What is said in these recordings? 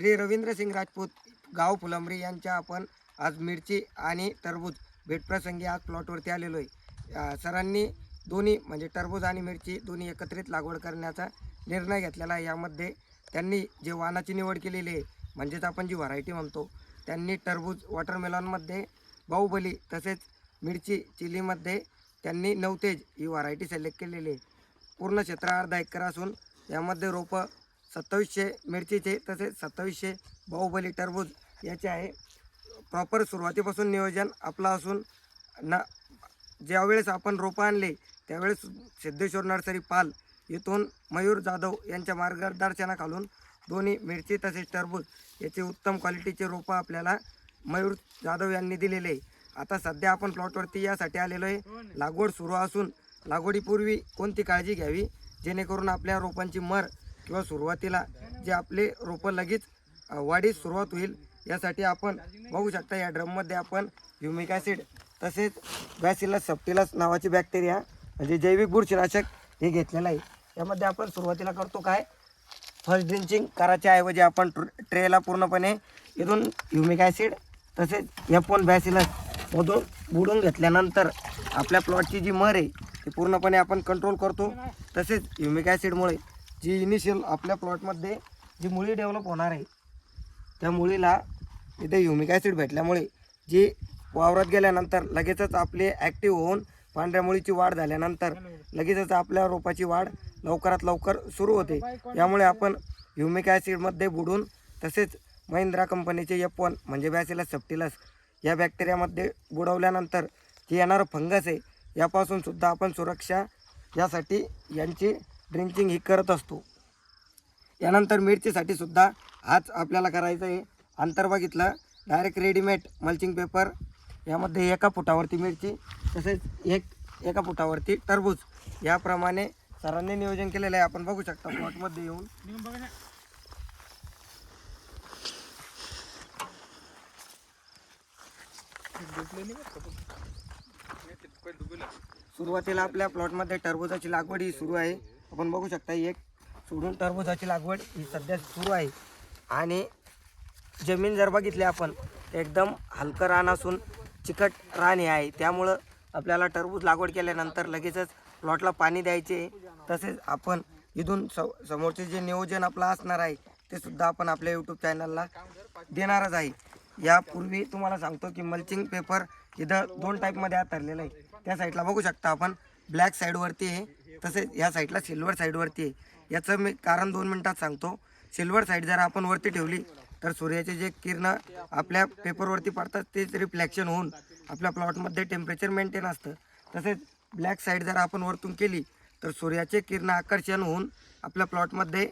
श्री रवींद्रसिंग राजपूत गाव फुलंबरी यांच्या आपण आज मिरची आणि टरबूज भेटप्रसंगी आज प्लॉटवरती आलेलो आहे. सरांनी दोन्ही म्हणजे टरबूज आणि मिरची दोन्ही एकत्रित लागवड करण्याचा निर्णय घेतलेला आहे. यामध्ये त्यांनी जे वाणाची निवड केलेली आहे म्हणजेच आपण जी व्हरायटी म्हणतो त्यांनी टरबूज वॉटरमेलॉनमध्ये बाहुबली तसेच मिरची चिलीमध्ये त्यांनी नवतेज ही व्हरायटी सिलेक्ट केलेली आहे. पूर्ण क्षेत्र अर्धा एकर असून यामध्ये रोपं सत्तावीसशे मिरचीचे तसेच सत्तावीसशे बाहुबली टरबूज याचे आहे. प्रॉपर सुरुवातीपासून नियोजन आपलं असून ना ज्यावेळेस आपण रोपं आणले त्यावेळेस सिद्धेश्वर नर्सरी पाल येथून मयूर जाधव यांच्या मार्गदर्शनाखालून दोन्ही मिरची तसेच टरबूज याचे उत्तम क्वालिटीचे रोपं आपल्याला मयूर जाधव यांनी दिलेले. आहे आता सध्या आपण प्लॉटवरती यासाठी आलेलो आहे. लागवड सुरू असून लागवडीपूर्वी कोणती काळजी घ्यावी? जेणेकरून आपल्या रोपांची मर किंवा सुरुवातीला जे आपले रोपं लगेच वाढीस सुरुवात होईल यासाठी आपण बघू शकता या ड्रममध्ये आपण ह्युमिक ॲसिड तसेच बॅसिलस सप्टिलस नावाची बॅक्टेरिया म्हणजे जैविक बुरशीनाशक हे घेतलेलं आहे. यामध्ये आपण सुरुवातीला करतो काय? फर्स्ट ड्रिंचिंग करायच्या ऐवजी आपण ट्र- ट्रेला पूर्णपणे इथून ह्युमिक ॲसिड तसेच एफ बॅसिलसमधून बुडून घेतल्यानंतर आपल्या प्लॉटची जी मर आहे ती पूर्णपणे आपण कंट्रोल करतो. तसेच ह्युमिक ॲसिडमुळे जी इनिशियल आपल्या प्लॉटमध्ये जी मुळी डेव्हलप होणार आहे त्या मुळीला इथे युमिक ॲसिड भेटल्यामुळे जी वावरात गेल्यानंतर लगेचच आपले ॲक्टिव्ह होऊन पांढऱ्या मुळीची वाढ झाल्यानंतर लगेचच आपल्या रोपाची वाढ लवकरात लवकर सुरू होते. यामुळे आपण ह्युमिक ॲसिडमध्ये बुडून तसेच महिंद्रा कंपनीचे एफ वन म्हणजे बॅसिलस सप्टिलस या बॅक्टेरियामध्ये बुडवल्यानंतर जे येणारं फंगस आहे यापासून सुद्धा आपण सुरक्षा यासाठी यांची ड्रिंचिंग ही करत असतो. यानंतर मिरचीसाठी सुद्धा हाच आपल्याला करायचं आहे. अंतर बघितलं डायरेक्ट रेडीमेड मल्चिंग पेपर यामध्ये एका फुटावरती मिरची तसेच एक एका फुटावरती टरबूज. याप्रमाणे सरांनी नियोजन केलेलं आहे. आपण बघू शकता प्लॉटमध्ये येऊन. सुरुवातीला आपल्या प्लॉटमध्ये टरबुजाची लागवड ही सुरू आहे. आपण बघू शकता एक सोडून टरबुजाची लागवड ही सध्या सुरू आहे. आणि जमीन जर बघितली आपण एकदम हलकं रान असून चिकट रान हे आहे. त्यामुळं आपल्याला टरबूज लागवड केल्यानंतर लगेचच प्लॉटला पाणी द्यायचे. तसेच आपण इथून स समोरचे जे नियोजन आपलं असणार आहे ते सुद्धा आपण आपल्या यूट्यूब चॅनलला देणारच आहे. यापूर्वी तुम्हाला सांगतो की मल्चिंग पेपर इथं दोन टाईपमध्ये आतरलेलं आहे. त्या साईडला बघू शकता आपण. ब्लॅक साईडवरती आहे. तसेच या साईडला सिल्वर साईडवरती आहे. याचं मी कारण दोन मिनटात सांगतो. सिल्वर साईड जर आपण वरती ठेवली तर सूर्याचे जे किरण आपल्या पेपरवरती पडतात तेच रिफ्लॅक्शन होऊन आपल्या प्लॉटमध्ये टेम्परेचर मेंटेन असतं. तसेच ब्लॅक साईड जर आपण वरतून केली तर सूर्याचे किरण आकर्षण होऊन आपल्या प्लॉटमध्ये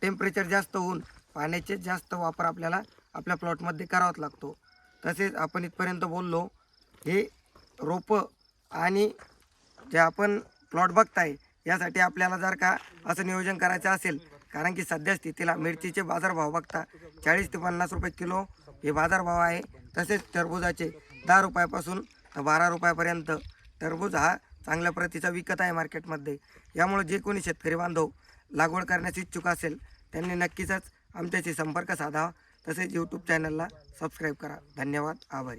टेम्परेचर जास्त होऊन पाण्याचे जास्त वापर आपल्याला आपल्या प्लॉटमध्ये करावाच लागतो. तसेच आपण इथपर्यंत बोललो हे रोपं आणि जे आपण प्लॉट बघताय यासाठी आपल्याला जर का असं नियोजन करायचं असेल कारण की सध्या स्थितीला मिरचीचे बाजारभाव बघता चाळीस ते पन्नास रुपये किलो हे बाजारभाव आहे. तसेच टरबुजाचे दहा रुपयापासून तर बारा रुपयापर्यंत टरबूज हा चांगल्या प्रतीचा विकत आहे मार्केटमध्ये. यामुळे जे कोणी शेतकरी बांधव लागवड करण्यास इच्छुक असेल त्यांनी नक्कीच आमच्याशी संपर्क साधावा तसेच यूट्यूब चॅनलला सबस्क्राईब करा. धन्यवाद. आभारी.